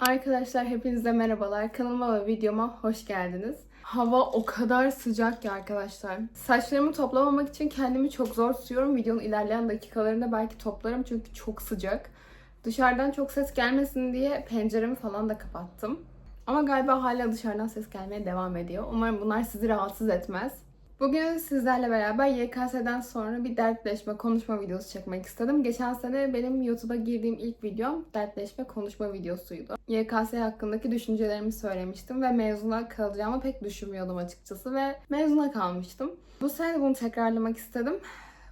Arkadaşlar hepinize merhabalar. Kanalıma ve videoma hoş geldiniz. Hava o kadar sıcak ki arkadaşlar. Saçlarımı toplamamak için kendimi çok zor tutuyorum. Videonun ilerleyen dakikalarında belki toplarım çünkü çok sıcak. Dışarıdan çok ses gelmesin diye penceremi falan da kapattım. Ama galiba hala dışarıdan ses gelmeye devam ediyor. Umarım bunlar sizi rahatsız etmez. Bugün sizlerle beraber YKS'den sonra bir dertleşme, konuşma videosu çekmek istedim. Geçen sene benim YouTube'a girdiğim ilk videom dertleşme, konuşma videosuydu. YKS hakkındaki düşüncelerimi söylemiştim ve mezuna kalacağımı pek düşünmüyordum açıkçası ve mezuna kalmıştım. Bu sene bunu tekrarlamak istedim.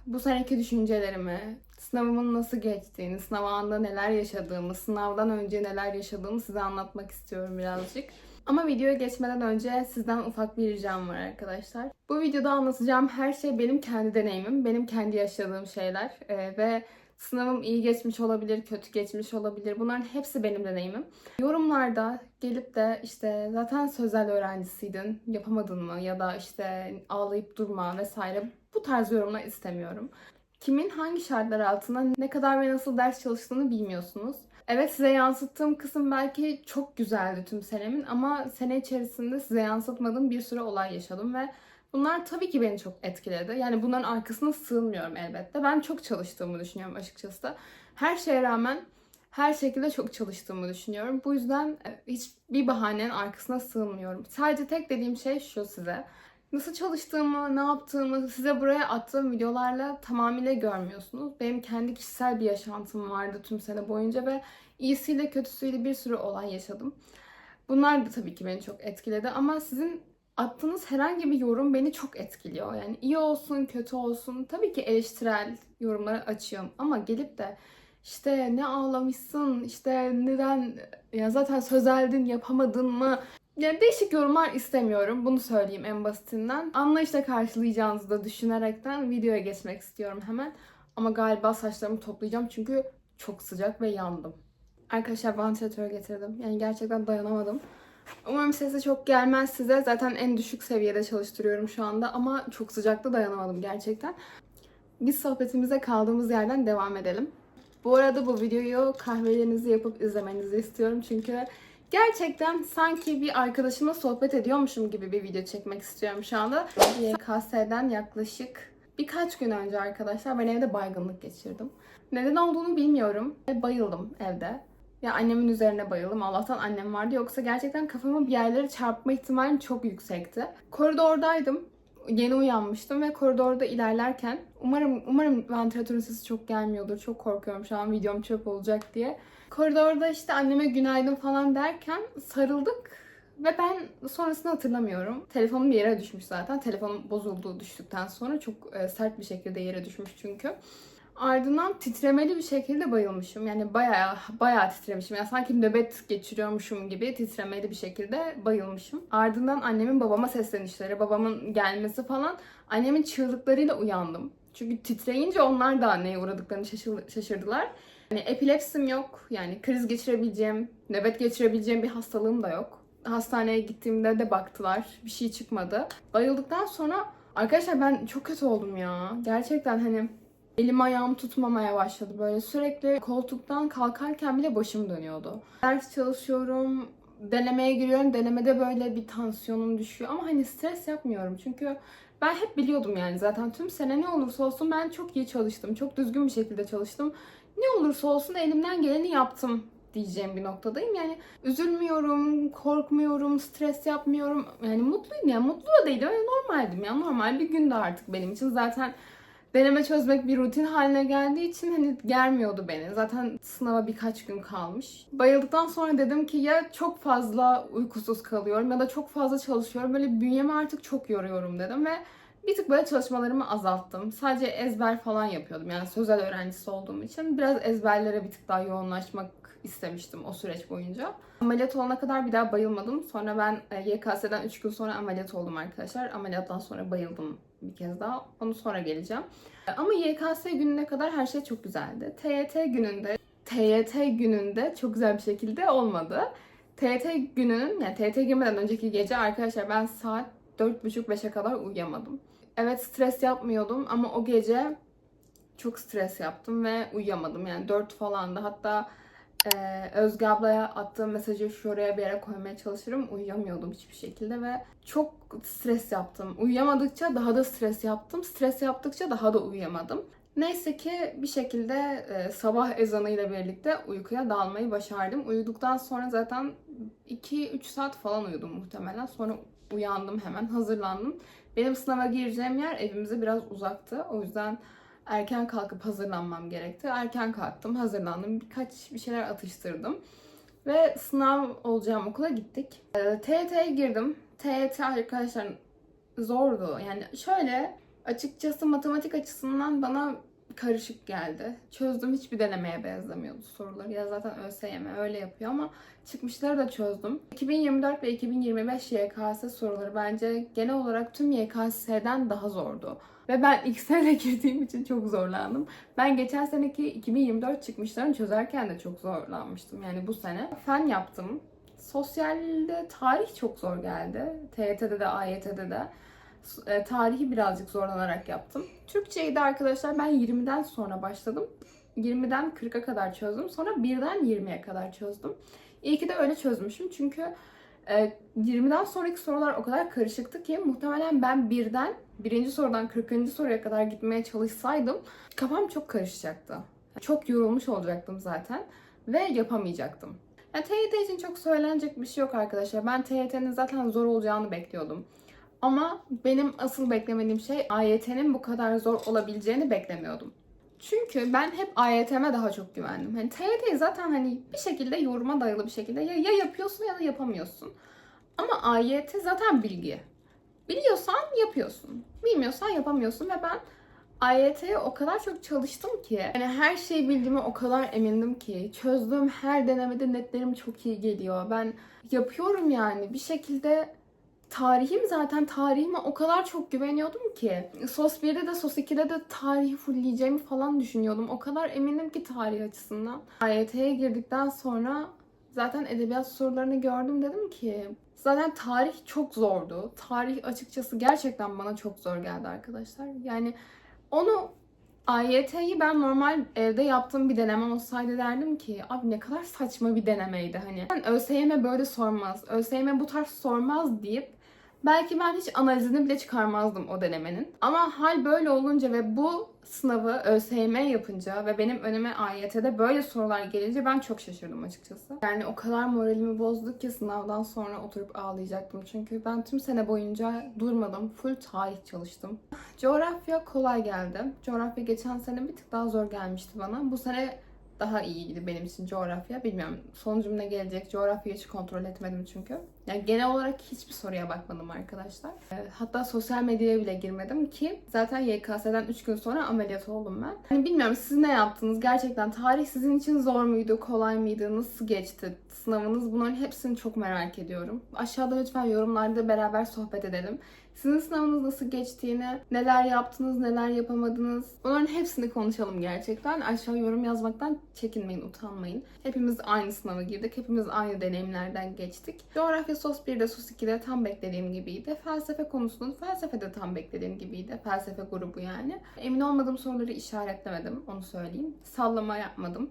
Bu seneki düşüncelerimi, sınavımın nasıl geçtiğini, sınav anında neler yaşadığımı, sınavdan önce neler yaşadığımı size anlatmak istiyorum birazcık. Ama videoya geçmeden önce sizden ufak bir ricam var arkadaşlar. Bu videoda anlatacağım her şey benim kendi deneyimim, benim kendi yaşadığım şeyler Ee, ve sınavım iyi geçmiş olabilir, kötü geçmiş olabilir. Bunların hepsi benim deneyimim. Yorumlarda gelip de işte zaten sözel öğrencisiydin, yapamadın mı ya da işte ağlayıp durma vesaire bu tarz yorumlar istemiyorum. Kimin hangi şartlar altında ne kadar ve nasıl ders çalıştığını bilmiyorsunuz. Evet size yansıttığım kısım belki çok güzeldi tüm senemin ama sene içerisinde size yansıtmadığım bir sürü olay yaşadım ve bunlar tabii ki beni çok etkiledi. Yani bunların arkasına sığınmıyorum elbette. Ben çok çalıştığımı düşünüyorum açıkçası. Her şeye rağmen her şekilde çok çalıştığımı düşünüyorum. Bu yüzden e, hiçbir bahanenin arkasına sığınmıyorum. Sadece tek dediğim şey şu size. Nasıl çalıştığımı, ne yaptığımı size buraya attığım videolarla tamamıyla görmüyorsunuz. Benim kendi kişisel bir yaşantım vardı tüm sene boyunca ve iyisiyle kötüsüyle bir sürü olay yaşadım. Bunlar da tabii ki beni çok etkiledi ama sizin attığınız herhangi bir yorum beni çok etkiliyor. Yani iyi olsun, kötü olsun tabii ki eleştirel yorumları açıyorum ama gelip de işte ne ağlamışsın, işte neden ya zaten sözeldin, yapamadın mı? Yani değişik yorumlar istemiyorum. Bunu söyleyeyim en basitinden. Anlayışla karşılayacağınızı da düşünerekten videoya geçmek istiyorum hemen. Ama galiba saçlarımı toplayacağım çünkü çok sıcak ve yandım. Arkadaşlar vantilatör getirdim. Yani gerçekten dayanamadım. Umarım sesi çok gelmez size. Zaten en düşük seviyede çalıştırıyorum şu anda ama çok sıcakta dayanamadım gerçekten. Biz sohbetimize kaldığımız yerden devam edelim. Bu arada bu videoyu kahvelerinizi yapıp izlemenizi istiyorum çünkü gerçekten sanki bir arkadaşımla sohbet ediyormuşum gibi bir video çekmek istiyorum şu anda. YKS'den yaklaşık birkaç gün önce arkadaşlar ben evde baygınlık geçirdim. Neden olduğunu bilmiyorum. ve Bayıldım evde. Ya annemin üzerine bayıldım. Allah'tan annem vardı. Yoksa gerçekten kafamı bir yerlere çarpma ihtimalim çok yüksekti. Koridordaydım. Yeni uyanmıştım ve koridorda ilerlerken umarım umarım ventilatörün sesi çok gelmiyordur. Çok korkuyorum şu an videom çöp olacak diye. Koridorda işte anneme günaydın falan derken sarıldık ve ben sonrasını hatırlamıyorum. Telefonum yere düşmüş zaten. Telefonum bozuldu düştükten sonra. Çok e, sert bir şekilde yere düşmüş çünkü. Ardından titremeli bir şekilde bayılmışım. Yani bayağı bayağı titremişim. Yani sanki nöbet geçiriyormuşum gibi titremeli bir şekilde bayılmışım. Ardından annemin babama seslenişleri, babamın gelmesi falan. Annemin çığlıklarıyla uyandım. Çünkü titreyince onlar da neye uğradıklarını şaşır- şaşırdılar. Yani epilepsim yok. Yani kriz geçirebileceğim, nöbet geçirebileceğim bir hastalığım da yok. Hastaneye gittiğimde de baktılar. Bir şey çıkmadı. Bayıldıktan sonra arkadaşlar ben çok kötü oldum ya. Gerçekten hani Elim ayağım tutmamaya başladı böyle. Sürekli koltuktan kalkarken bile başım dönüyordu. Ders çalışıyorum, denemeye giriyorum. Denemede böyle bir tansiyonum düşüyor. Ama hani stres yapmıyorum. Çünkü ben hep biliyordum yani zaten tüm sene ne olursa olsun ben çok iyi çalıştım. Çok düzgün bir şekilde çalıştım. Ne olursa olsun elimden geleni yaptım diyeceğim bir noktadayım. Yani üzülmüyorum, korkmuyorum, stres yapmıyorum. Yani mutluyum ya. Mutlu da değilim. Yani normaldim ya. Normal bir gündü artık benim için. Zaten deneme çözmek bir rutin haline geldiği için hani germiyordu beni. Zaten sınava birkaç gün kalmış. Bayıldıktan sonra dedim ki ya çok fazla uykusuz kalıyorum ya da çok fazla çalışıyorum. Böyle bünyemi artık çok yoruyorum dedim ve bir tık böyle çalışmalarımı azalttım. Sadece ezber falan yapıyordum. Yani sözel öğrencisi olduğum için biraz ezberlere bir tık daha yoğunlaşmak istemiştim o süreç boyunca. Ameliyat olana kadar bir daha bayılmadım. Sonra ben e, YKS'den 3 gün sonra ameliyat oldum arkadaşlar. Ameliyattan sonra bayıldım bir kez daha. Onu sonra geleceğim. E, Ama YKS gününe kadar her şey çok güzeldi. TYT gününde TYT gününde çok güzel bir şekilde olmadı. TYT gününün yani TYT girmeden önceki gece arkadaşlar ben saat 4.30-5'e kadar uyuyamadım. Evet stres yapmıyordum ama o gece çok stres yaptım ve uyuyamadım. Yani 4 falandı. Hatta Ee, Özge ablaya attığım mesajı şuraya bir yere koymaya çalışırım. Uyuyamıyordum hiçbir şekilde ve çok stres yaptım. Uyuyamadıkça daha da stres yaptım. Stres yaptıkça daha da uyuyamadım. Neyse ki bir şekilde e, sabah ezanıyla birlikte uykuya dalmayı başardım. Uyuduktan sonra zaten 2-3 saat falan uyudum muhtemelen. Sonra uyandım hemen, hazırlandım. Benim sınava gireceğim yer evimize biraz uzaktı. O yüzden erken kalkıp hazırlanmam gerekti. Erken kalktım, hazırlandım. Birkaç bir şeyler atıştırdım. Ve sınav olacağım okula gittik. Ee, TYT'ye girdim. TYT arkadaşlar zordu. Yani şöyle açıkçası matematik açısından bana karışık geldi. Çözdüm hiçbir denemeye benzemiyordu soruları. Ya zaten ÖSYM öyle yapıyor ama çıkmışları da çözdüm. 2024 ve 2025 YKS soruları bence genel olarak tüm YKS'den daha zordu. Ve ben ilk sene girdiğim için çok zorlandım. Ben geçen seneki 2024 çıkmışlarını çözerken de çok zorlanmıştım. Yani bu sene. Fen yaptım. Sosyalde tarih çok zor geldi. TYT'de de AYT'de de. E, tarihi birazcık zorlanarak yaptım. Türkçeyi de arkadaşlar ben 20'den sonra başladım. 20'den 40'a kadar çözdüm. Sonra 1'den 20'ye kadar çözdüm. İyi ki de öyle çözmüşüm. Çünkü e, 20'den sonraki sorular o kadar karışıktı ki muhtemelen ben birden birinci sorudan 40. soruya kadar gitmeye çalışsaydım kafam çok karışacaktı. Çok yorulmuş olacaktım zaten ve yapamayacaktım. Yani TYT için çok söylenecek bir şey yok arkadaşlar. Ben TYT'nin zaten zor olacağını bekliyordum. Ama benim asıl beklemediğim şey AYT'nin bu kadar zor olabileceğini beklemiyordum. Çünkü ben hep AYT'me daha çok güvendim. Hani TYT'yi zaten hani bir şekilde yoruma dayalı bir şekilde ya, ya yapıyorsun ya da yapamıyorsun. Ama AYT zaten bilgi. Biliyorsan yapıyorsun. Bilmiyorsan yapamıyorsun ve ben AYT'ye o kadar çok çalıştım ki yani her şeyi bildiğime o kadar emindim ki çözdüğüm her denemede netlerim çok iyi geliyor. Ben yapıyorum yani bir şekilde tarihim zaten tarihime o kadar çok güveniyordum ki. SOS 1'de de SOS 2'de de tarihi fullleyeceğimi falan düşünüyordum. O kadar eminim ki tarih açısından. AYT'ye girdikten sonra zaten edebiyat sorularını gördüm dedim ki zaten tarih çok zordu. Tarih açıkçası gerçekten bana çok zor geldi arkadaşlar. Yani onu AYT'yi ben normal evde yaptığım bir deneme olsaydı derdim ki abi ne kadar saçma bir denemeydi hani. Ben ÖSYM böyle sormaz, ÖSYM bu tarz sormaz deyip belki ben hiç analizini bile çıkarmazdım o denemenin. Ama hal böyle olunca ve bu sınavı ÖSYM yapınca ve benim önüme AYT'de böyle sorular gelince ben çok şaşırdım açıkçası. Yani o kadar moralimi bozdu ki sınavdan sonra oturup ağlayacaktım. Çünkü ben tüm sene boyunca durmadım. Full tarih çalıştım. Coğrafya kolay geldi. Coğrafya geçen sene bir tık daha zor gelmişti bana. Bu sene daha iyiydi benim için coğrafya. Bilmiyorum sonucum ne gelecek. Coğrafyayı hiç kontrol etmedim çünkü. Yani genel olarak hiçbir soruya bakmadım arkadaşlar. Ee, Hatta sosyal medyaya bile girmedim ki zaten YKS'den 3 gün sonra ameliyat oldum ben. Hani bilmiyorum siz ne yaptınız? Gerçekten tarih sizin için zor muydu, kolay mıydı, nasıl geçti sınavınız? Bunların hepsini çok merak ediyorum. Aşağıda lütfen yorumlarda beraber sohbet edelim. Sizin sınavınız nasıl geçtiğini, neler yaptınız, neler yapamadınız. Bunların hepsini konuşalım gerçekten. Aşağı yorum yazmaktan çekinmeyin, utanmayın. Hepimiz aynı sınava girdik. Hepimiz aynı deneyimlerden geçtik. Coğrafya SOS 1'de, SOS 2'de tam beklediğim gibiydi. Felsefe konusunda felsefe de tam beklediğim gibiydi. Felsefe grubu yani. Emin olmadığım soruları işaretlemedim, onu söyleyeyim. Sallama yapmadım.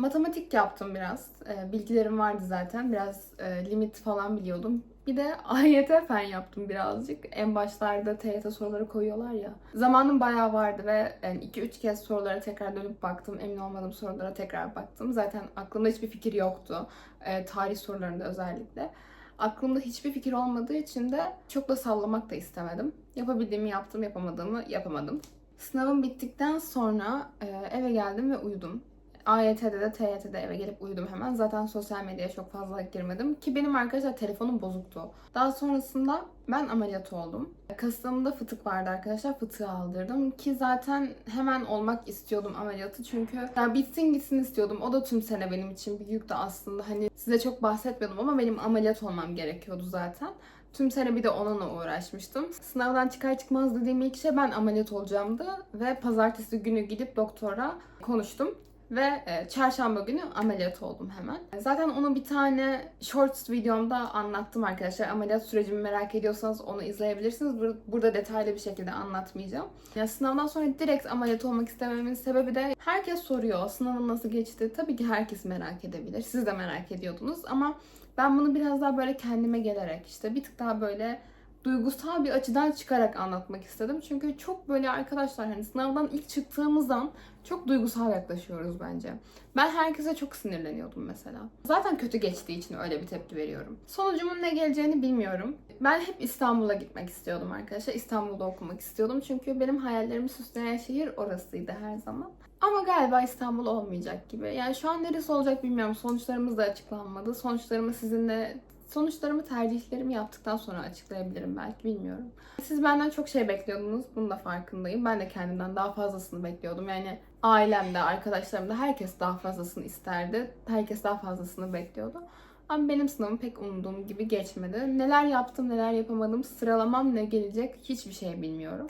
Matematik yaptım biraz. Ee, bilgilerim vardı zaten. Biraz e, limit falan biliyordum. Bir de AYT fen yaptım birazcık. En başlarda TYT soruları koyuyorlar ya. Zamanım bayağı vardı ve yani 2-3 kez sorulara tekrar dönüp baktım. Emin olmadığım sorulara tekrar baktım. Zaten aklımda hiçbir fikir yoktu. Ee, tarih sorularında özellikle. Aklımda hiçbir fikir olmadığı için de çok da sallamak da istemedim. Yapabildiğimi yaptım, yapamadığımı yapamadım. Sınavım bittikten sonra e, eve geldim ve uyudum. AYT'de de TYT'de eve gelip uyudum hemen. Zaten sosyal medyaya çok fazla girmedim. Ki benim arkadaşlar telefonum bozuktu. Daha sonrasında ben ameliyat oldum. Kasımda fıtık vardı arkadaşlar. Fıtığı aldırdım. Ki zaten hemen olmak istiyordum ameliyatı. Çünkü ya bitsin gitsin istiyordum. O da tüm sene benim için bir yükte aslında. Hani size çok bahsetmiyordum ama benim ameliyat olmam gerekiyordu zaten. Tüm sene bir de onunla uğraşmıştım. Sınavdan çıkar çıkmaz dediğim ilk şey ben ameliyat olacağımdı. Ve pazartesi günü gidip doktora konuştum. Ve e, çarşamba günü ameliyat oldum hemen. Zaten onu bir tane shorts videomda anlattım arkadaşlar. Ameliyat sürecimi merak ediyorsanız onu izleyebilirsiniz. Bur- Burada detaylı bir şekilde anlatmayacağım. Ya sınavdan sonra direkt ameliyat olmak istememin sebebi de herkes soruyor sınavın nasıl geçti. Tabii ki herkes merak edebilir. Siz de merak ediyordunuz ama ben bunu biraz daha böyle kendime gelerek işte bir tık daha böyle duygusal bir açıdan çıkarak anlatmak istedim. Çünkü çok böyle arkadaşlar hani sınavdan ilk çıktığımızdan çok duygusal yaklaşıyoruz bence. Ben herkese çok sinirleniyordum mesela. Zaten kötü geçtiği için öyle bir tepki veriyorum. Sonucumun ne geleceğini bilmiyorum. Ben hep İstanbul'a gitmek istiyordum arkadaşlar. İstanbul'da okumak istiyordum. Çünkü benim hayallerimi süsleyen şehir orasıydı her zaman. Ama galiba İstanbul olmayacak gibi. Yani şu an neresi olacak bilmiyorum. Sonuçlarımız da açıklanmadı. Sonuçlarımı sizinle sonuçlarımı tercihlerimi yaptıktan sonra açıklayabilirim belki bilmiyorum. Siz benden çok şey bekliyordunuz. Bunun da farkındayım. Ben de kendimden daha fazlasını bekliyordum. Yani ailemde, arkadaşlarım da herkes daha fazlasını isterdi. Herkes daha fazlasını bekliyordu. Ama benim sınavım pek umduğum gibi geçmedi. Neler yaptım, neler yapamadım, sıralamam ne gelecek hiçbir şey bilmiyorum.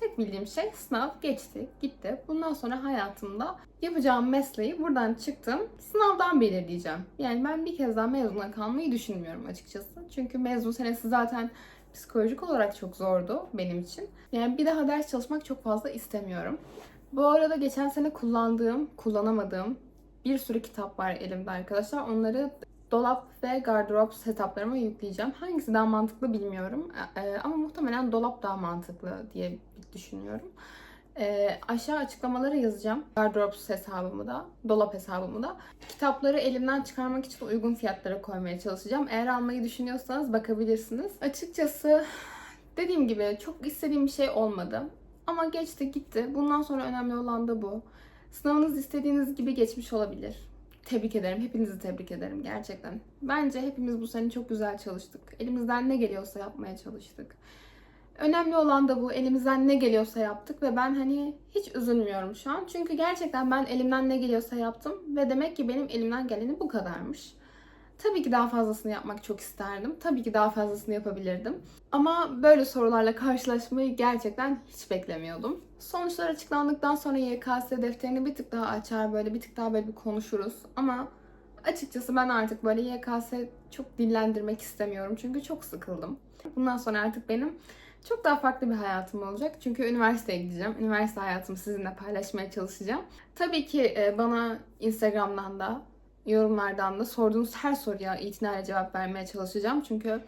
Tek bildiğim şey sınav geçti, gitti. Bundan sonra hayatımda yapacağım mesleği buradan çıktım. Sınavdan belirleyeceğim. Yani ben bir kez daha mezuna kalmayı düşünmüyorum açıkçası. Çünkü mezun senesi zaten psikolojik olarak çok zordu benim için. Yani bir daha ders çalışmak çok fazla istemiyorum. Bu arada geçen sene kullandığım, kullanamadığım bir sürü kitap var elimde arkadaşlar. Onları dolap ve gardırop setuplarıma yükleyeceğim. Hangisi daha mantıklı bilmiyorum. Ee, ama muhtemelen dolap daha mantıklı diye düşünüyorum. Ee, aşağı açıklamaları yazacağım. Gardırop hesabımı da, dolap hesabımı da. Kitapları elimden çıkarmak için uygun fiyatlara koymaya çalışacağım. Eğer almayı düşünüyorsanız bakabilirsiniz. Açıkçası dediğim gibi çok istediğim bir şey olmadı. Ama geçti gitti. Bundan sonra önemli olan da bu. Sınavınız istediğiniz gibi geçmiş olabilir. Tebrik ederim. Hepinizi tebrik ederim gerçekten. Bence hepimiz bu sene çok güzel çalıştık. Elimizden ne geliyorsa yapmaya çalıştık. Önemli olan da bu. Elimizden ne geliyorsa yaptık ve ben hani hiç üzülmüyorum şu an. Çünkü gerçekten ben elimden ne geliyorsa yaptım ve demek ki benim elimden geleni bu kadarmış. Tabii ki daha fazlasını yapmak çok isterdim. Tabii ki daha fazlasını yapabilirdim. Ama böyle sorularla karşılaşmayı gerçekten hiç beklemiyordum. Sonuçlar açıklandıktan sonra YKS defterini bir tık daha açar böyle bir tık daha böyle bir konuşuruz. Ama açıkçası ben artık böyle YKS çok dillendirmek istemiyorum. Çünkü çok sıkıldım. Bundan sonra artık benim çok daha farklı bir hayatım olacak. Çünkü üniversiteye gideceğim. Üniversite hayatımı sizinle paylaşmaya çalışacağım. Tabii ki e, bana Instagram'dan da yorumlardan da sorduğunuz her soruya itinayla cevap vermeye çalışacağım. Çünkü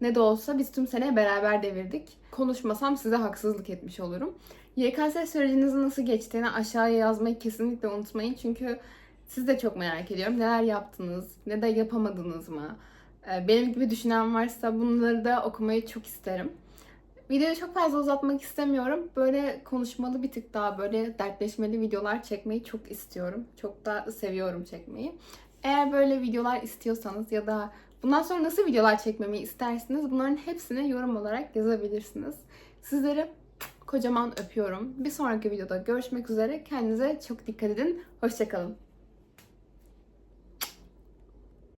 ne de olsa biz tüm sene beraber devirdik. Konuşmasam size haksızlık etmiş olurum. YKS sürecinizin nasıl geçtiğini aşağıya yazmayı kesinlikle unutmayın. Çünkü siz de çok merak ediyorum. Neler yaptınız? Ne de yapamadınız mı? Ee, Benim gibi düşünen varsa bunları da okumayı çok isterim. Videoyu çok fazla uzatmak istemiyorum. Böyle konuşmalı bir tık daha böyle dertleşmeli videolar çekmeyi çok istiyorum. Çok da seviyorum çekmeyi. Eğer böyle videolar istiyorsanız ya da bundan sonra nasıl videolar çekmemi istersiniz bunların hepsini yorum olarak yazabilirsiniz. Sizleri kocaman öpüyorum. Bir sonraki videoda görüşmek üzere. Kendinize çok dikkat edin. Hoşçakalın.